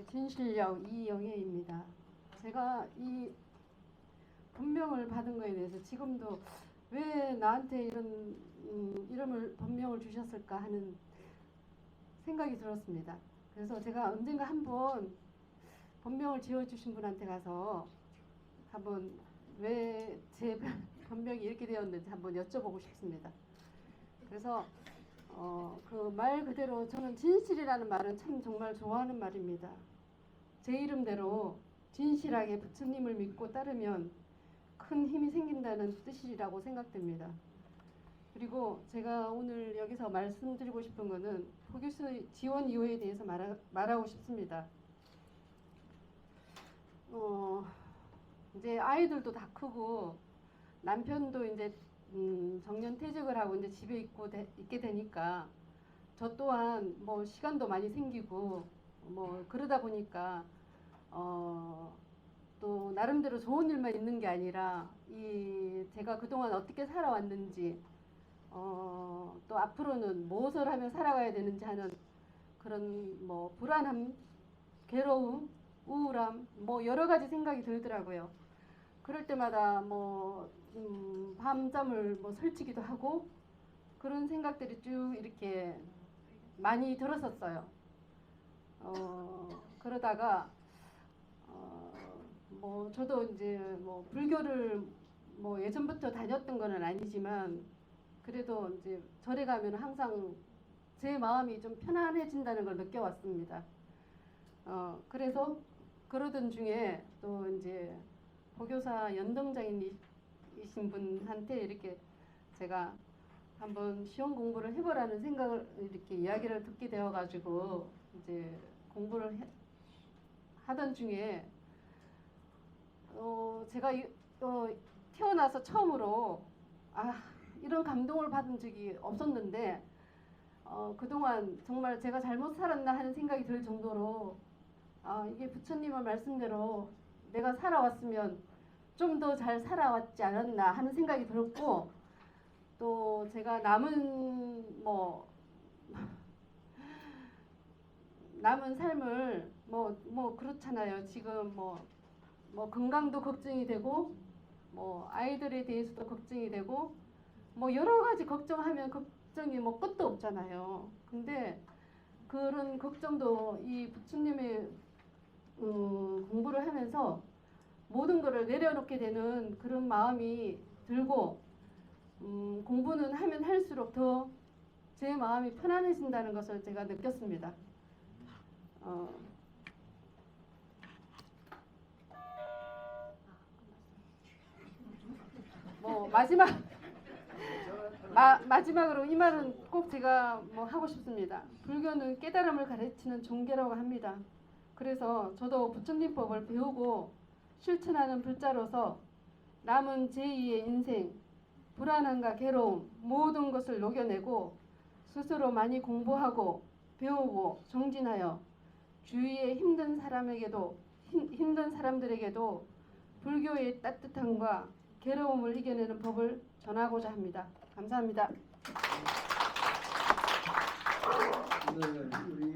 네, 진실력 이영애입니다. 제가 이 본명을 받은 거에 대해서 지금도 왜 나한테 이런 음, 이름을 본명을 주셨을까 하는 생각이 들었습니다. 그래서 제가 언젠가 한번 본명을 지어주신 분한테 가서 한번 왜 제 본명이 이렇게 되었는지 한번 여쭤보고 싶습니다. 그래서 어, 그 말 그대로 저는 진실이라는 말은 참 정말 좋아하는 말입니다. 제 이름대로 진실하게 부처님을 믿고 따르면 큰 힘이 생긴다는 뜻이라고 생각됩니다. 그리고 제가 오늘 여기서 말씀드리고 싶은 것은 포교수 지원 이유에 대해서 말하, 말하고 싶습니다. 어, 이제 아이들도 다 크고 남편도 이제 음, 정년 퇴직을 하고 이제 집에 있고 되, 있게 되니까 저 또한 뭐 시간도 많이 생기고 뭐 그러다 보니까 어, 또 나름대로 좋은 일만 있는 게 아니라 이 제가 그동안 어떻게 살아왔는지 어, 또 앞으로는 무엇을 하며 살아가야 되는지 하는 그런 뭐 불안함, 괴로움, 우울함 뭐 여러 가지 생각이 들더라고요. 그럴 때마다 뭐 음, 밤잠을 뭐 설치기도 하고 그런 생각들이 쭉 이렇게 많이 들었었어요. 어, 그러다가 어, 뭐 저도 이제 뭐 불교를 뭐 예전부터 다녔던 거는 아니지만 그래도 이제 절에 가면 항상 제 마음이 좀 편안해진다는 걸 느껴왔습니다. 어, 그래서 그러던 중에 또 이제 보교사 연동장이신 분한테 이렇게 제가 한번 시험 공부를 해보라는 생각을 이렇게 이야기를 듣게 되어가지고 이제 공부를 해- 하던 중에 어 제가 이- 어, 태어나서 처음으로 아 이런 감동을 받은 적이 없었는데 어, 그동안 정말 제가 잘못 살았나 하는 생각이 들 정도로 아 이게 부처님의 말씀대로 내가 살아왔으면 좀 더 잘 살아왔지 않았나 하는 생각이 들었고 또 제가 남은 뭐 남은 삶을 뭐뭐 그렇잖아요. 지금 뭐뭐 건강도 걱정이 되고 뭐 아이들에 대해서도 걱정이 되고 뭐 여러 가지 걱정하면 걱정이 뭐 끝도 없잖아요. 근데 그런 걱정도 이 부처님의 음, 공부를 하면서 모든 것을 내려놓게 되는 그런 마음이 들고 음, 공부는 하면 할수록 더 제 마음이 편안해진다는 것을 제가 느꼈습니다. 어, 뭐 마지막 마, 마지막으로 이 말은 꼭 제가 뭐 하고 싶습니다. 불교는 깨달음을 가르치는 종교라고 합니다. 그래서 저도 부처님 법을 배우고 실천하는 불자로서 남은 제2의 인생, 불안함과 괴로움 모든 것을 녹여내고 스스로 많이 공부하고 배우고 정진하여 주위의 힘든 사람에게도 힘, 힘든 사람들에게도 불교의 따뜻함과 괴로움을 이겨내는 법을 전하고자 합니다. 감사합니다. 네,